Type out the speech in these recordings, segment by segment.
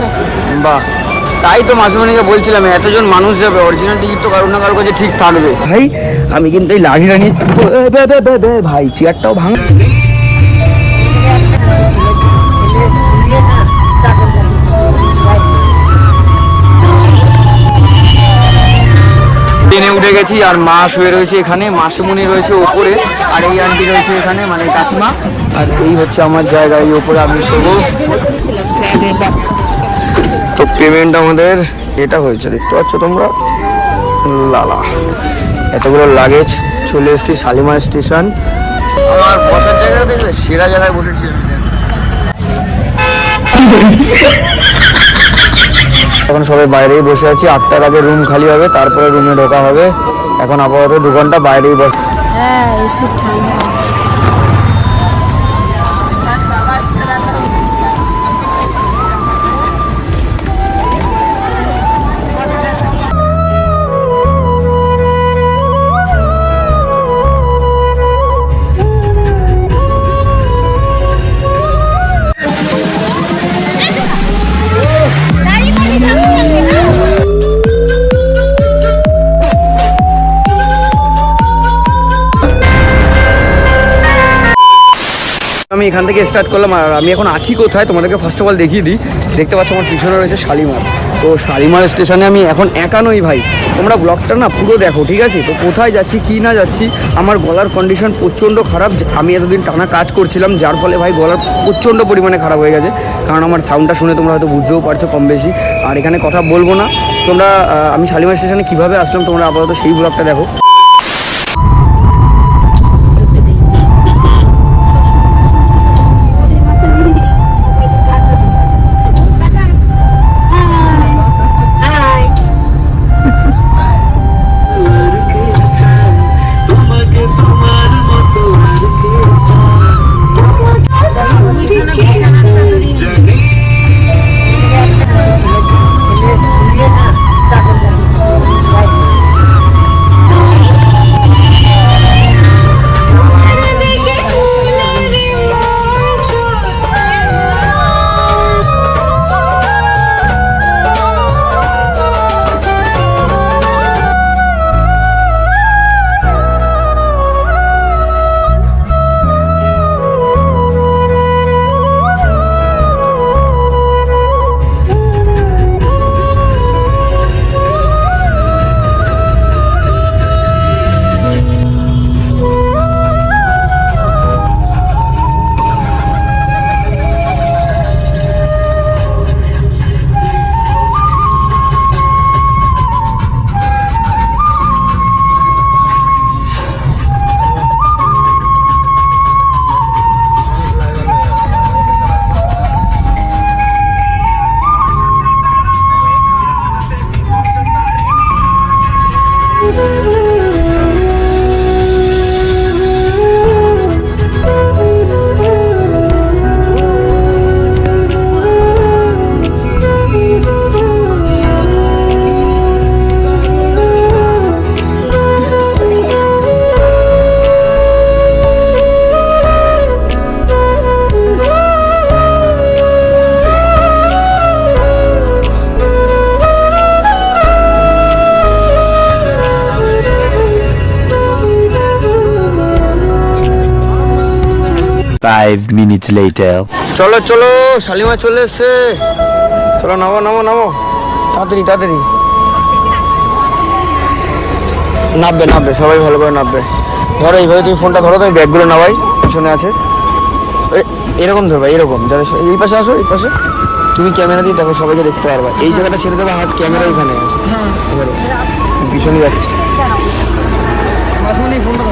কাছে। বাহ তাই তো মাসুমণিকে বলছিলাম এতজন মানুষ যাবে অরিজিনাল টিকিট তো কারও না কারও কাছে ঠিক থাকবে। ভাই আমি কিন্তু এই লাঠিটা নিয়ে বে, বে, বে, বে, বে, ভাই চেয়ারটাও ভাঙ। ট্রেনে উঠে গেছি আর মা শুয়ে রয়েছে এখানে মাসুমণি রয়েছে ওপরে আর এই আন্টি রয়েছে এখানে মানে কাকিমা। আর এই হচ্ছে আমার জায়গা এই ওপরে আমি শোবো। তো পেমেন্ট আমাদের এটা হয়েছে, দেখতে পাচ্ছ তোমরা? লালা, এতগুলো লাগেজ চলে এসেছি শালিমার স্টেশন আমার বসার জায়গাটা দেখবে সেরা জায়গায় বসেছি। এখন সবাই বাইরেই বসে আছি, আটটার আগে রুম খালি হবে, তারপরে রুমে ঢোকা হবে। এখন আপাতত দু ঘণ্টা বাইরেই বস হ্যাঁ এখান থেকে স্টার্ট করলাম আর আমি এখন আছি কোথায় তোমাদেরকে ফার্স্ট অফ অল দেখিয়ে দিই। দেখতে পাচ্ছ আমার পিছনে রয়েছে শালিমার। তো শালিমার স্টেশনে আমি এখন একা নই ভাই। তোমরা ব্লগটা না পুরো দেখো, ঠিক আছে? তো কোথায় যাচ্ছি, কি না যাচ্ছি, আমার গলার কন্ডিশন প্রচণ্ড খারাপ। আমি এতদিন টানা কাজ করছিলাম, যার ফলে ভাই গলার প্রচণ্ড পরিমাণে খারাপ হয়ে গেছে। কারণ আমার সাউন্ডটা শুনে তোমরা হয়তো বুঝতেও পারছ কম বেশি। আর এখানে কথা বলব না। তোমরা আমি শালিমার স্টেশনে কীভাবে আসলাম, তোমরা আপাতত সেই ব্লগটা দেখো। Five minutes later. চলো চলো শালিমা চলে এসছে। চলো নামো নামো নামো। তাড়াতাড়ি তাড়াতাড়ি। নামবে নামবে সবাই ভালো করে নামবে। ধরো এইভাবে তুমি ফোনটা ধরো তুমি ব্যাগগুলো নামাই পিছনে আছে। এরকম ধরবা এরকম। যারা এই পাশে আসো এই পাশে। তুমি ক্যামেরা দিয়ে দেখো সবাইকে দেখতে পারবা। এই জায়গাটা ছেড়ে দেবে হাত ক্যামেরা এখানে আছে। এবারে পিছনে যাচ্ছে। ফোনটা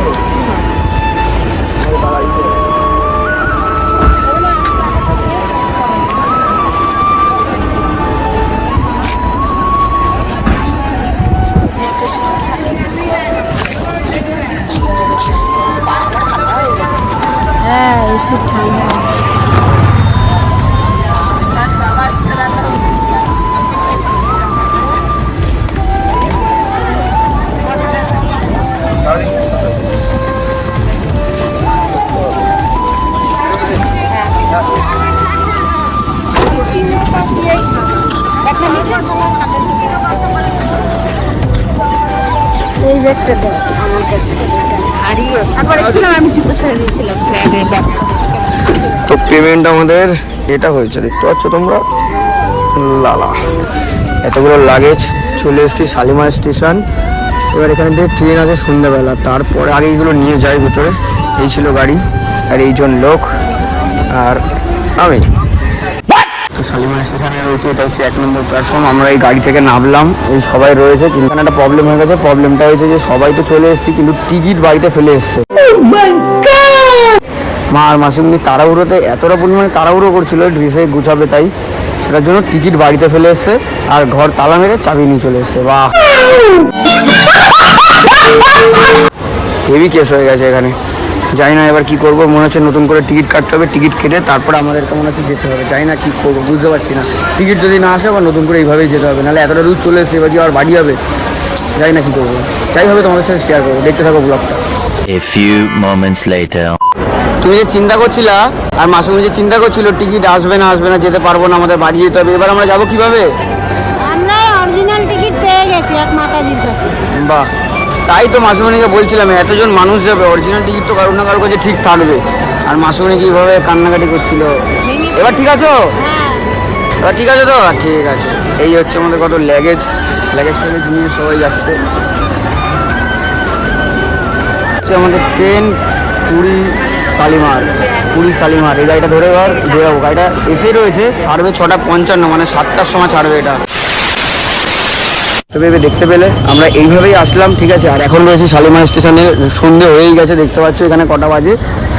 ব্যাগ তো পেমেন্ট আমাদের এটা হয়েছে, দেখতে পাচ্ছ তোমরা? লালা। এতগুলো লাগেজ চলে এসেছি শালিমার স্টেশন এবার এখানে থেকে ট্রেন আছে সন্ধ্যাবেলা, তারপরে আগে এগুলো নিয়ে যাই ভেতরে। এই ছিল গাড়ি, আর এইজন লোক, আর আমি। তো শালিমার স্টেশনে রয়েছে এটা হচ্ছে এক নম্বর প্ল্যাটফর্ম আমরা এই গাড়ি থেকে নামলাম এই সবাই রয়েছে কিন্তু একটা প্রবলেম হয়ে গেছে। প্রবলেমটা হয়েছে যে সবাই তো চলে এসেছি কিন্তু টিকিট বাড়িতে ফেলে এসছে। মা আর মাসিমনি তাড়াহুড়োতে এতটা পরিমাণে তাড়াহুড়ো করছিল ড্রেসে গুছাবে তাই। সেটার জন্য টিকিট বাড়িতে ফেলে এসছে আর ঘর তালা মেরে চাবি নিয়ে চলে এসছে। বাহ! হেভি কেস হয়ে গেছে এখানে। জানি না এবার কি করব মনে হচ্ছে নতুন করে টিকিট কাটতে হবে টিকিট কেটে তারপরে আমাদেরকে মনে হচ্ছে যেতে হবে জানি না কি করব বুঝতে পারছি না। টিকিট যদি না আসে আবার নতুন করে এইভাবেই যেতে হবে নাহলে এতটা দূর চলে এসে এবার কি আর বাড়ি হবে? জানি না কি করব। যাই হবে তোমাদের সাথে শেয়ার করব দেখতে থাকো ব্লগটা A few moments later. তুমি যে চিন্তা করছিলা আর মাসুমি যে চিন্তা করছিল টিকিট আসবে না আসবে না যেতে পারব না আমাদের বাড়ি যেতে হবে এবার আমরা যাব কীভাবে? আমরা অরিজিনাল টিকিট পেয়ে গেছি এক মাতাজির কাছে। বাহ। তাই তো মাসুমণিকে বলছিলাম, এতজন মানুষ যাবে অরিজিনাল টিকিট তো কারোর না কারোর কাছে ঠিক থাকবে। আর মাসুমণি কীভাবে কান্নাকাটি করছিল? এবার ঠিক আছো? এবার ঠিক আছে তো? ঠিক আছে। এই হচ্ছে আমাদের কত ল্যাগেজ ল্যাগেজ ফ্যাগেজ নিয়ে সবাই যাচ্ছে। আমাদের ট্রেন পুরী শালিমার। পুরী শালিমার। এই গাড়িটা ধরে এবার বেরোবো গাড়িটা এসে রয়েছে, ছাড়বে ছটা পঞ্চান্ন মানে সাতটার সময় ছাড়বে এটা। এবার দেখতে পেলে। আমরা এইভাবেই আসলাম, ঠিক আছে? আর এখন রয়েছে শালিমার স্টেশনে। সন্ধে হয়েই গেছে, দেখতে পাচ্ছ এখানে কটা বাজে।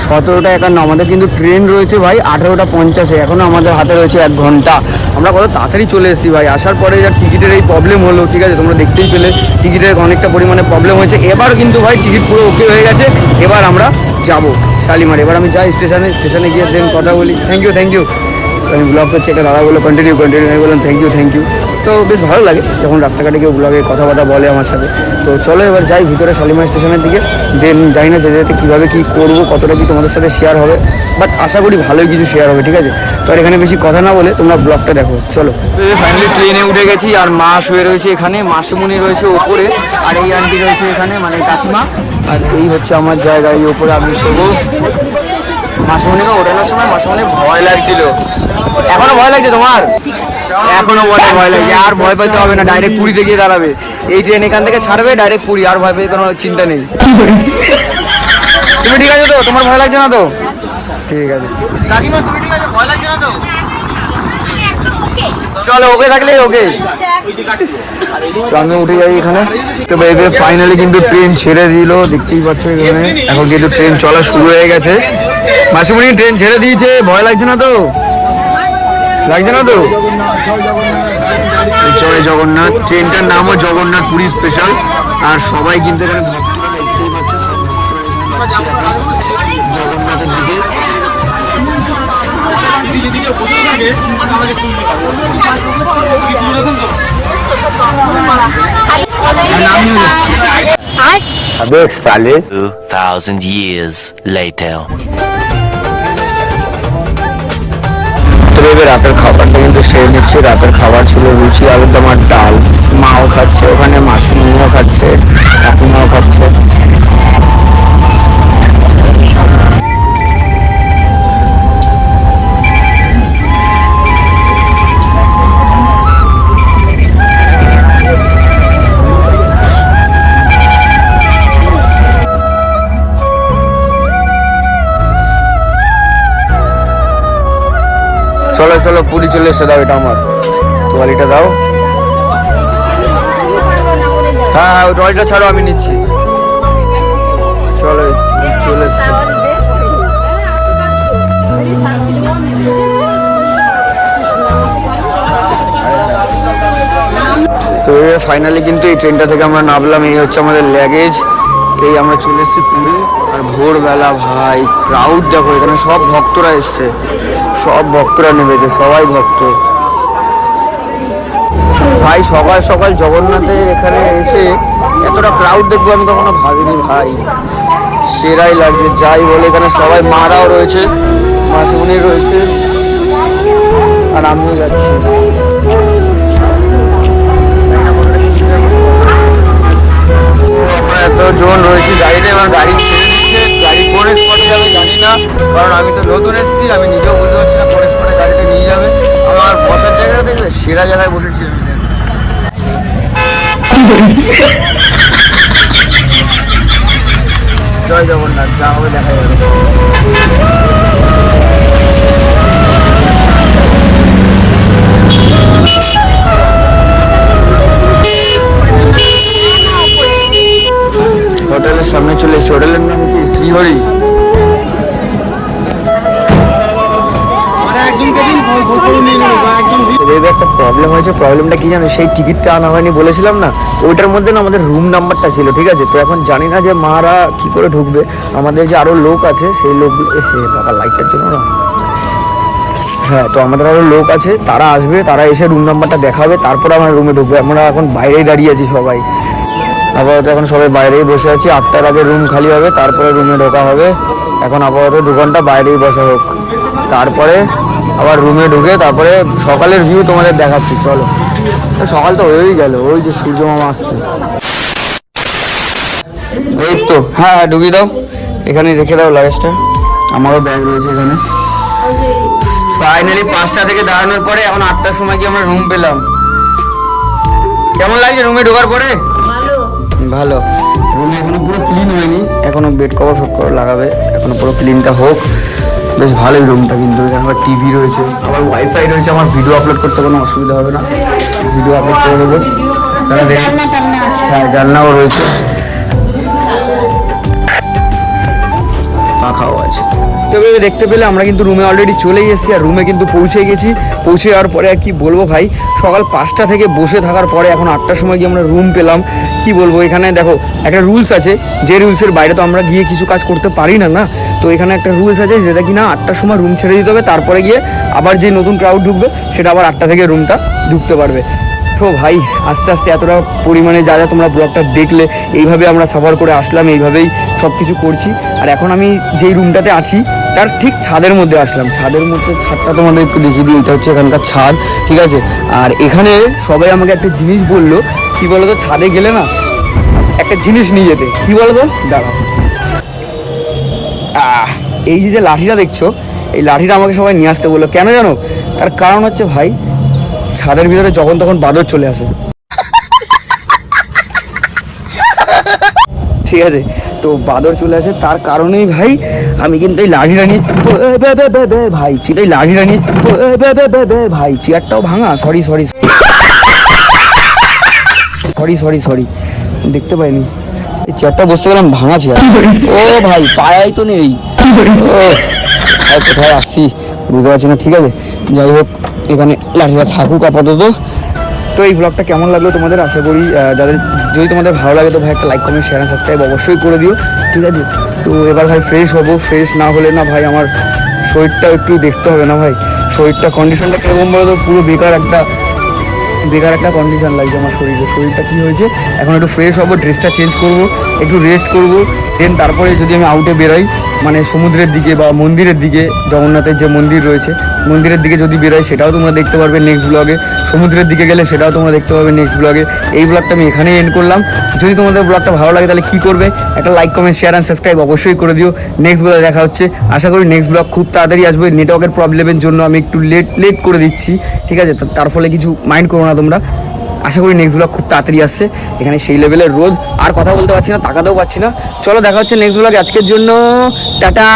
সতেরোটা একান্ন, আমাদের কিন্তু ট্রেন রয়েছে ভাই আঠেরোটা পঞ্চাশে এখনও আমাদের হাতে রয়েছে এক ঘণ্টা। আমরা কত তাড়াতাড়ি চলে এসেছি ভাই, আসার পরে যা টিকিটের এই প্রবলেম হলো, ঠিক আছে? তোমরা দেখতেই পেলে, টিকিটের অনেকটা পরিমাণে প্রবলেম হয়েছে। এবার কিন্তু ভাই টিকিট পুরো ওকে হয়ে গেছে, এবার আমরা যাব শালিমার। এবার আমি যাই স্টেশনে স্টেশনে গিয়ে দেন কথা বলি। থ্যাংক ইউ থ্যাংক ইউ আমি ব্লগ করছি একটা দাদা বলে কন্টিনিউ কন্টিনিউ আমি বললাম থ্যাংক ইউ থ্যাংক ইউ তো বেশ ভালো লাগে যখন রাস্তাঘাটে কেউ ব্লগে কথাবার্তা বলে আমার সাথে। তো চলো এবার যাই ভিতরে শালিমার স্টেশনের দিকে। দেন জানি না যেতে যেতে কীভাবে কী করব, কতটা কি তোমাদের সাথে শেয়ার হবে। বাট আশা করি ভালোই কিছু শেয়ার হবে, ঠিক আছে? তো আর এখানে বেশি কথা না বলে তোমরা ব্লগটা দেখো, চলো। ফাইনালি ট্রেনে উঠে গেছি আর মা শুয়ে রয়েছে এখানে মাসুমুনি রয়েছে ওপরে আর এই আন্টি রয়েছে এখানে মানে কাকিমা। আর এই হচ্ছে আমার জায়গা, এই ওপরে আমি শোবো। মাসুমনিকে ওঠানোর সময় মাসুমনি ভয় লাগছিল। এখনও ভয় লাগছে তোমার? এখনও বলে ভয় লাগছে, আর ভয় পেতে হবে না ডাইরেক্ট পুরীতে গিয়ে দাঁড়াবে। এই ট্রেন এখান থেকে ছাড়বে ডাইরেক্ট পুরী, আর ভয় পেতে কোনো চিন্তা নেই। তুমি ঠিক আছে তো? তোমার ভয় লাগছে না তো? ঠিক আছে। কাকিমা, তুমি ঠিক আছে? ভয় লাগছে না তো? চলো ওকে থাকলেই ওকে। তো আমি উঠে যাই এখানে। তো বেবে ফাইনালি কিন্তু ট্রেন ছেড়ে দিল দেখতেই পাচ্ছ এখানে। এখন কিন্তু ট্রেন চলা শুরু হয়ে গেছে। মাসিমণি ট্রেন ছেড়ে দিয়েছে ভয় লাগছে না তো? লাগছে না তো? জয় জগন্নাথ ট্রেনটার নামও জগন্নাথ পুরী স্পেশাল আর সবাই কিন্তু এখানে ভক্তরা দেখতেই পাচ্ছ নামিয়ে যাচ্ছে अबे साले 2000 years later. তো এবার রাতের খাবারটা কিন্তু সেরে নিচ্ছে রাতের খাবার ছিল রুচি আলুর দম আর ডাল মাও খাচ্ছে ওখানে মাসুমিও খাচ্ছে কাকিমাও খাচ্ছে চলো চলো, পুরী চলে এসে, দাও এটা আমার। তোয়ালিটা দাও। হ্যাঁ হ্যাঁ ওই ট্রলিটা ছাড়ো, আমি নিচ্ছি। চলো, চলে তো ফাইনালি কিন্তু এই ট্রেনটা থেকে আমরা নামলাম, এই হচ্ছে আমাদের ল্যাগেজ এই আমরা চলে এসেছি পুরী। আর ভোরবেলা ভাই ক্রাউড দেখো, এখানে সব ভক্তরা এসছে। সব ভক্তরা নেমেছে, সবাই ভক্ত। ভাই, সকাল সকাল জগন্নাথের এখানে এসে এতটা ক্রাউড দেখব আমি কখনো ভাবিনি, ভাই। সেরাই লাগছে, যাই বলে এখানে সবাই মারাও রয়েছে মাসুনি রয়েছে, আর আমিও যাচ্ছি। আমরা এতজন রয়েছে, গাড়িতে আমার গাড়ি তো নতুন এসেছি, আমি নিজেও বুঝতে পারছি না পরে পরে গাড়িটা নিয়ে যাবে। আমার বসার জায়গাটা দেখবে, সেরা জায়গায় বসেছি আমি। জয় জগন্নাথ, যা হবে দেখা যাবে। হোটেলের সামনে চলে এসেছি। হোটেলের নাম কি? শ্রীহরি? এদের একটা প্রবলেম হয়েছে। প্রবলেমটা কি জানো? সেই টিকিটটা আনা হয়নি বলেছিলাম না। ওইটার মধ্যে না আমাদের রুম নাম্বারটা ছিল, ঠিক আছে? তো এখন জানি না যে মারা কি করে ঢুকবে। আমাদের যে আরও লোক আছে, সেই লোক বাবা লাইটটার জন্য না? হ্যাঁ তো আমাদের আরও লোক আছে, তারা আসবে, তারা এসে রুম নাম্বারটা দেখাবে, তারপরে আমরা রুমে ঢুকবে। আমরা এখন বাইরেই দাঁড়িয়ে আছি সবাই। আপাতত এখন সবাই বাইরেই বসে আছি। আটটার আগে রুম খালি হবে, তারপরে রুমে ঢোকা হবে। এখন আপাতত দু ঘণ্টা বাইরেই বসা হোক। তারপরে আবার রুমে ঢুকে তারপরে সকালের ভিউ তোমাদের দেখাচ্ছি, চলো। সকাল তো হয়েই গেল, ওই যে সূর্য মামা আসছে। এই তো হ্যাঁ হ্যাঁ ঢুকিয়ে দাও। এখানে রেখে দাও লাগেজটা আমারও ব্যাগ রয়েছে এখানে। ফাইনালি পাঁচটা থেকে দাঁড়ানোর পরে এখন আটটার সময় কি আমরা রুম পেলাম। কেমন লাগছে রুমে ঢোকার পরে? ভালো। রুম এখনও পুরো ক্লিন হয়নি। এখনও বেড কভার কভার লাগাবে। এখনও পুরো ক্লিনটা হোক। বেশ ভালোই রুমটা কিন্তু। এখানে আবার টিভি রয়েছে আবার ওয়াইফাই রয়েছে আমার ভিডিও আপলোড করতে কোনো অসুবিধা হবে না। ভিডিও আপলোড করে দেবো। হ্যাঁ জানলাও রয়েছে। তো এভাবে দেখতে পেলে আমরা কিন্তু রুমে অলরেডি চলে এসেছি আর রুমে কিন্তু পৌঁছে গেছি। পৌঁছে যাওয়ার পরে আর কি বলব ভাই, সকাল পাঁচটা থেকে বসে থাকার পরে এখন আটটার সময় গিয়ে আমরা রুম পেলাম। কি বলব, এখানে দেখো একটা রুলস আছে, যে রুলসের বাইরে তো আমরা গিয়ে কিছু কাজ করতে পারি না না? তো এখানে একটা রুলস আছে, যেটা কি না আটটার সময় রুম ছেড়ে দিতে হবে, তারপরে গিয়ে আবার যে নতুন ক্রাউড ঢুকবে, সেটা আবার আটটা থেকে রুমটা ঢুকতে পারবে। তো ভাই, আস্তে আস্তে এতটা পরিমাণে যা যা তোমরা ব্লগটা দেখলে, এইভাবে আমরা সাফার করে আসলাম, এইভাবেই সব কিছু করছি। আর এখন আমি যেই রুমটাতে আছি তার ঠিক ছাদের মধ্যে আসলাম। ছাদের মধ্যে ছাদটা তোমাদের একটু দেখিয়ে দিই, এটা হচ্ছে এখানকার ছাদ, ঠিক আছে? আর এখানে সবাই আমাকে একটা জিনিস বলল, কি বলতো, ছাদে গেলে না একটা জিনিস নিয়ে যেতে। কি বলতো? আহ, এই যে যে লাঠিটা দেখছ, এই লাঠিটা আমাকে সবাই নিয়ে আসতে বলল। কেন জানো? তার কারণ হচ্ছে ভাই, ছাদের ভিতরে যখন তখন বাদর চলে আসে। ঠিক আছে? তো বাদর চলে আসে, তার কারণেই ভাই আমি কিন্তু এই লাঠিটা নিয়ে ভাই চি- এই লাঠিটা নিয়ে ভাই, চেয়ারটাও ভাঙা sorry sorry sorry sorry sorry দেখতে পাইনি। এই চেয়ারটা বসতে গেলাম, ভাঙা চেয়ার। ও ভাই, পায়াই তো নেই। কোথায় আসছি, বুঝতে পারছি না, ঠিক আছে। যাই হোক, এখানে লাঠিটা থাকুক আপাতত। তো এই ব্লগটা কেমন লাগল তোমাদের? আশা করি যাদের, যদি তোমাদের ভালো লাগে তো ভাই একটা লাইক কমেন্ট শেয়ার সাবস্ক্রাইব অবশ্যই করে দিও। ঠিক আছে? তো এবার ভাই ফ্রেশ হব ফ্রেশ না হলে না ভাই আমার শরীরটা একটু দেখতে হবে না ভাই। শরীরটা কন্ডিশনটা কীরকম বলো তো? পুরো বেকার একটা বেকার একটা কন্ডিশন লাগছে আমার শরীরে। শরীরটা কী হয়েছে? এখন একটু ফ্রেশ হব ড্রেসটা চেঞ্জ করব, একটু রেস্ট করব। দেন তারপরে যদি আমি আউটে বেরোই মানে সমুদ্রের দিকে বা মন্দিরের দিকে, জগন্নাথের যে মন্দির রয়েছে, মন্দিরের দিকে যদি বেরোই, সেটাও তোমরা দেখতে পারবে নেক্সট ব্লগে সমুদ্রের দিকে গেলে সেটাও তোমরা দেখতে পাবে নেক্সট ব্লগে এই ব্লগটা আমি এখানেই এন্ড করলাম। যদি তোমাদের ব্লগটা ভালো লাগে, তাহলে কী করবে? একটা like comment share and subscribe অবশ্যই করে দিও। নেক্সট ব্লগে দেখা হচ্ছে। আশা করি নেক্সট ব্লগ খুব তাড়াতাড়ি আসবে। নেটওয়ার্কের প্রবলেমের জন্য আমি একটু লেট লেট করে দিচ্ছি। ঠিক আছে? তার ফলে কিছু মাইন্ড করো না তোমরা। আশা করি নেক্সট ব্লগ খুব তাড়াতাড়ি আসছে। এখানে সেই লেভেলের রোদ। আর কথা বলতে পারছি না, তাকাতেও পারছি না। চলো দেখা হচ্ছে নেক্সট ব্লগ আজকের জন্য টাটা।